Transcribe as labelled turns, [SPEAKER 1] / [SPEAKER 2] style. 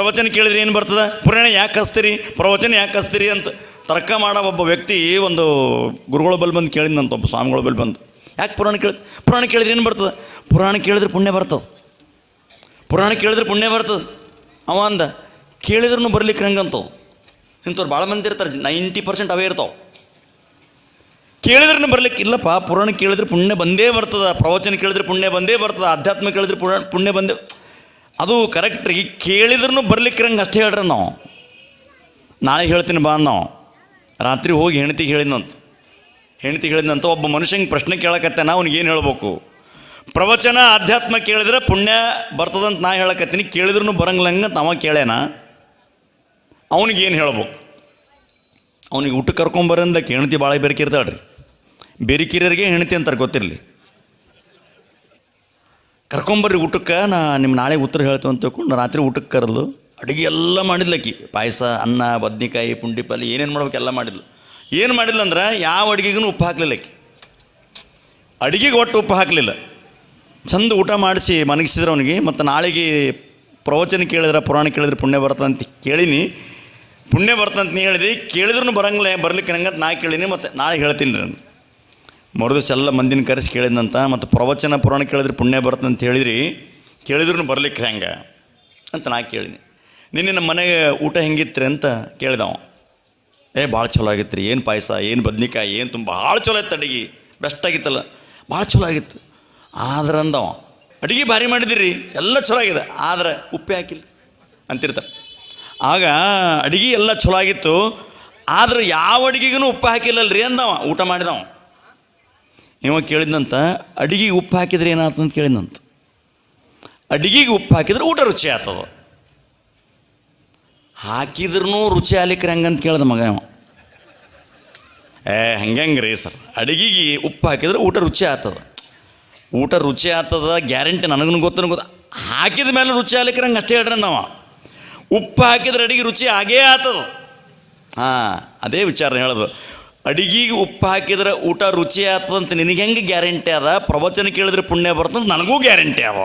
[SPEAKER 1] ಪ್ರವಚನ ಕೇಳಿದ್ರೆ ಏನು ಬರ್ತದೆ? ಪುರಾಣ ಯಾಕೆ ಹಸ್ತೀರಿ ಪ್ರವಚನ ಯಾಕೆ ಹಸ್ತೀರಿ ಅಂತ ತರ್ಕ ಮಾಡೋ ಒಬ್ಬ ವ್ಯಕ್ತಿ ಒಂದು ಗುರುಗಳ ಬಲ್ ಬಂದು ಕೇಳಿದಂತ ಒಬ್ಬ ಸ್ವಾಮಿಗಳ ಬಲ್ ಬಂದು. ಯಾಕೆ ಪುರಾಣ ಕೇಳಿ ಪುರಾಣ ಕೇಳಿದ್ರೆ ಏನು ಬರ್ತದೆ? ಪುರಾಣ ಕೇಳಿದ್ರೆ ಪುಣ್ಯ ಬರ್ತದೆ. ಪುರಾಣ ಕೇಳಿದ್ರೆ ಪುಣ್ಯ ಬರ್ತದೆ. ಅವ ಅಂದ ಕೇಳಿದ್ರೂ ಬರ್ಲಿಕ್ಕೆ ಹಂಗಂತವು. ಇಂಥವ್ರು ಭಾಳ ಮಂದಿ ಇರ್ತಾರೆ, ನೈಂಟಿ ಪರ್ಸೆಂಟ್ ಅವೇ ಇರ್ತಾವೆ. ಕೇಳಿದ್ರೂ ಬರ್ಲಿಕ್ಕೆ ಇಲ್ಲಪ್ಪ, ಪುರಾಣ ಕೇಳಿದ್ರೆ ಪುಣ್ಯ ಬಂದೇ ಬರ್ತದೆ. ಪ್ರವಚನ ಕೇಳಿದ್ರೆ ಪುಣ್ಯ ಬಂದೇ ಬರ್ತದೆ. ಆಧ್ಯಾತ್ಮ ಕೇಳಿದ್ರೆ ಪುರಾಣ, ಪುಣ್ಯ ಬಂದೇ ಅದು ಕರೆಕ್ಟ್ ರೀ. ಕೇಳಿದ್ರೂ ಬರ್ಲಿಕ್ಕಿರಂಗೆ ಅಷ್ಟೇ ಹೇಳ್ರಿ ನಾವು. ನಾಳೆ ಹೇಳ್ತೀನಿ ಬಾ ನಾವು. ರಾತ್ರಿ ಹೋಗಿ ಹೆಂಡತಿಗೆ ಹೇಳಿದ್ನಂತ. ಹೆಂಡತಿ ಹೇಳಿದ್ನಂತ ಒಬ್ಬ ಮನುಷ್ಯಂಗೆ ಪ್ರಶ್ನೆ ಕೇಳಕತ್ತಾನ ಅವ್ನಿಗೆ ಏನು ಹೇಳ್ಬೇಕು? ಪ್ರವಚನ ಅಧ್ಯಾತ್ಮ ಕೇಳಿದ್ರೆ ಪುಣ್ಯ ಬರ್ತದಂತ ನಾ ಹೇಳಕತ್ತೀನಿ. ಕೇಳಿದ್ರೂ ಬರಂಗಿಲ್ಲಂಗ ತಾವ ಕೇಳೇನ? ಅವನಿಗೆ ಏನು ಹೇಳ್ಬೇಕು? ಅವನಿಗೆ ಊಟ ಕರ್ಕೊಂಬರಂದ ಹೆಂಡತಿ ಭಾಳ ಬೆರಕಿರ್ತಾಳೆ ರೀ ಬೆರಿಕಿರಿಯರಿಗೆ ಹೆಂಡತಿ ಅಂತಾರೆ ಗೊತ್ತಿರಲಿ. ಕರ್ಕೊಂಬರ್ರಿ ಊಟಕ್ಕೆ, ನಾ ನಿಮ್ಮ ನಾಳೆ ಉತ್ತರ ಹೇಳ್ತೇವೆ ಅಂತ ತಿಳ್ಕೊಂಡು ರಾತ್ರಿ ಊಟಕ್ಕೆ ಕರೆದು ಅಡುಗೆ ಎಲ್ಲ ಮಾಡಿದ್ಲಕ್ಕಿ ಪಾಯಸ, ಅನ್ನ, ಬದ್ನಿಕಾಯಿ, ಪುಂಡಿ, ಪಲ್ಯ, ಏನೇನು ಮಾಡ್ಬೇಕು ಎಲ್ಲ ಮಾಡಿದ್ಲು. ಏನು ಮಾಡಿಲ್ಲ ಅಂದ್ರೆ ಯಾವ ಅಡುಗೆಗೂ ಉಪ್ಪು ಹಾಕಲಿಲ್ಲ ಆಕಿ. ಅಡುಗೆಗೆ ಒಟ್ಟು ಉಪ್ಪು ಹಾಕಲಿಲ್ಲ. ಚಂದ ಊಟ ಮಾಡಿಸಿ ಮನಗಿಸಿದ್ರೆ ಅವನಿಗೆ. ಮತ್ತು ನಾಳೆಗೆ ಪ್ರವಚನ ಕೇಳಿದ್ರೆ, ಪುರಾಣ ಕೇಳಿದ್ರೆ ಪುಣ್ಯ ಬರ್ತಂತ ಕೇಳೀನಿ. ಪುಣ್ಯ ಬರ್ತಂತ ಹೇಳಿದಿ ಕೇಳಿದ್ರೂ ಬರಂಗಿಲ್ಲ ಬರ್ಲಿಕ್ಕೆ ನಂಗಂತ ನಾ ಕೇಳೀನಿ, ಮತ್ತು ನಾಳೆ ಹೇಳ್ತೀನಿ ನಾನು ಮರುದಿವ್ಸ ಎಲ್ಲ ಮಂದಿನ ಕರೆಸಿ ಕೇಳಿದಂತ ಮತ್ತು ಪ್ರವಚನ ಪುರಾಣ ಕೇಳಿದ್ರೆ ಪುಣ್ಯ ಬರುತ್ತೆ ಅಂತ ಹೇಳಿದ್ರಿ ಕೇಳಿದ್ರು ಬರ್ಲಿಕ್ಕೆ ಹೆಂಗೆ? ಅಂತ ನಾ ಕೇಳಿನಿ ನಿನ್ನೆ ನಮ್ಮ ಮನೆಗೆ ಊಟ ಹೆಂಗಿತ್ರಿ ಅಂತ ಕೇಳಿದವ. ಏ, ಭಾಳ ಚಲೋ ಆಗಿತ್ತು ರೀ ಏನು ಪಾಯಸ, ಏನು ಬದ್ನಿಕಾಯಿ, ಏನು ತುಂಬ ಭಾಳ ಚಲೋ ಇತ್ತು ಅಡಿಗೆ ಬೆಸ್ಟ್ ಆಗಿತ್ತಲ್ಲ, ಭಾಳ ಚಲೋ ಆಗಿತ್ತು. ಆದ್ರೆ ಅಂದವ, ಅಡುಗೆ ಭಾರಿ ಮಾಡಿದಿರಿ, ಎಲ್ಲ ಚಲೋ ಆಗಿದೆ, ಆದ್ರೆ ಉಪ್ಪೆ ಹಾಕಿಲ್ಲ ಅಂತಿರ್ತಾರೆ ಆಗ ಅಡುಗೆ ಎಲ್ಲ ಚಲೋ ಆಗಿತ್ತು, ಆದ್ರೆ ಯಾವ ಅಡುಗೆಗೂ ಉಪ್ಪು ಹಾಕಿಲ್ಲಲ್ರಿ ಅಂದವ, ಊಟ ಮಾಡಿದವ. ಇವ ಕೇಳಿದಂತ ಅಡಿಗೆಗೆ ಉಪ್ಪು ಹಾಕಿದ್ರೆ ಏನಾಯ್ತು ಅಂತ ಕೇಳಿದ್ನಂತ. ಅಡಿಗೆಗೆ ಉಪ್ಪು ಹಾಕಿದ್ರೆ ಊಟ ರುಚಿ ಆಗ್ತದ. ಹಾಕಿದ್ರೂ ರುಚಿ ಆಗ್ಲಿಕ್ಕೆ ಹಂಗಂತ ಕೇಳ್ದ ಮಗ ಇವ. ಏ ಹಂಗೆ ರೀ ಸರ್. ಅಡಿಗೆಗೆ ಉಪ್ಪು ಹಾಕಿದ್ರೆ ಊಟ ರುಚಿ ಆಗ್ತದ. ಊಟ ರುಚಿ ಆಗ್ತದ, ಗ್ಯಾರಂಟಿ ನನಗೂ ಗೊತ್ತನ ಗೊತ್ತ, ಹಾಕಿದ ಮೇಲೆ ರುಚಿ ಆಗ್ಲಿಕ್ಕೆ ನಂಗೆ ಅಷ್ಟೇ ಹೇಳ್ರಿ ನಾವು. ಉಪ್ಪು ಹಾಕಿದ್ರೆ ಅಡಿಗೆ ರುಚಿ ಆಗೇ ಆಗ್ತದ. ಹಾಂ, ಅದೇ ವಿಚಾರ ಹೇಳೋದು. ಅಡಿಗೆಗೆ ಉಪ್ಪು ಹಾಕಿದ್ರೆ ಊಟ ರುಚಿ ಆಗ್ತದಂತ ನಿನಗೆ ಹೆಂಗೆ ಗ್ಯಾರಂಟಿ ಅದ? ಪ್ರವಚನ ಕೇಳಿದ್ರೆ ಪುಣ್ಯ ಬರ್ತಂತ ನನಗೂ ಗ್ಯಾರಂಟಿ ಅದ